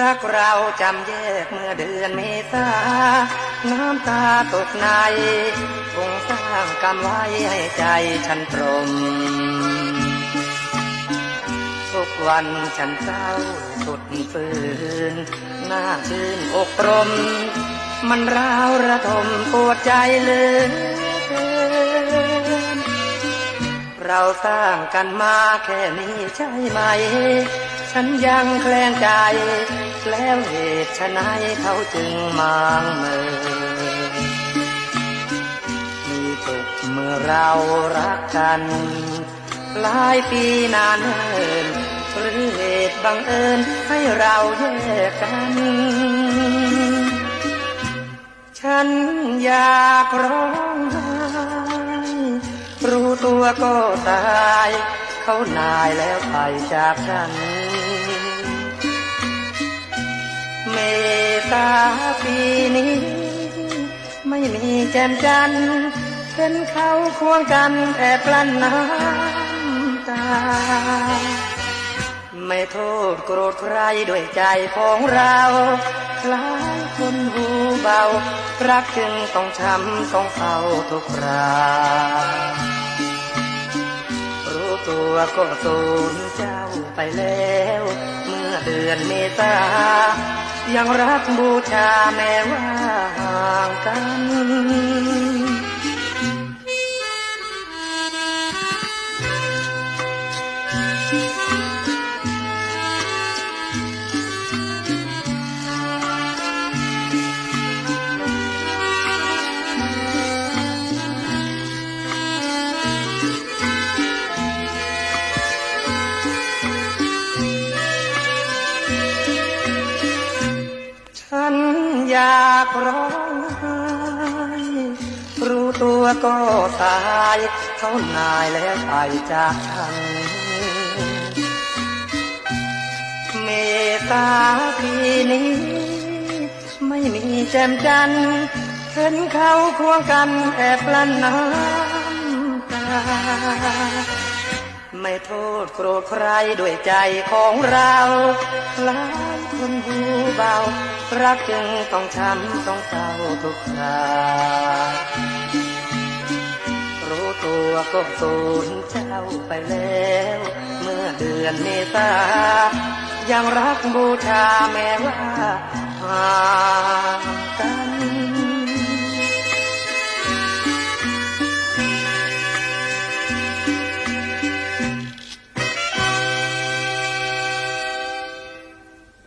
รักเราจำแยกเมื่อเดือนเมษา น้ำตาตกในคงสร้างกรรมไว้ให้ใจฉันตรม ทุกวันฉันเศร้าสุดฝืนหน้าชื่นอกตรม มันร้าวระทมปวดใจเหลือเกินเราสร้างกันมาแค่นี้ใช่ไหม ฉันยังแคลงใจ แล้วเหตุไฉนเขาจึงมางเมินมีตกเมื่อเรารักกัน หลายปีนานเนินหรือเหตุบังเอิญให้เราแยกกัน ฉันอยากร้องไห้รู้ตัวก็ตาย เขานายแล้วไปจากฉัน ปีนี้ ไม่มีแจ่มจันเห็นเขาควงกันแอบกลั้นน้ำตา ไม่โทษโกรธใครด้วยใจของเราคล้ายคนหูเบา รักจึงต้องช้ำต้องเศร้าทุกครารู้ตัวก็สูญเจ้าไปแล้ว เมื่อเดือนเมษา ยังรักบูชาแม้ว่าห่างกัน อยากร้องไห้รู้ตัวก็ตายเขานายแล้วไปจากฉันเมตาปีนี้ ไม่มีแจ่มจันเห็นเขาควงกันแอบลั้นน้ำตา ไม่โทษโกรธใครด้วยใจของเราหลายคนหูเบา รักจึงต้องช้ำต้องเศร้าทุกครารู้ตัวก็สูญเจ้าไปแล้ว เมื่อเดือนเมษายังรักบูชาแม้ว่า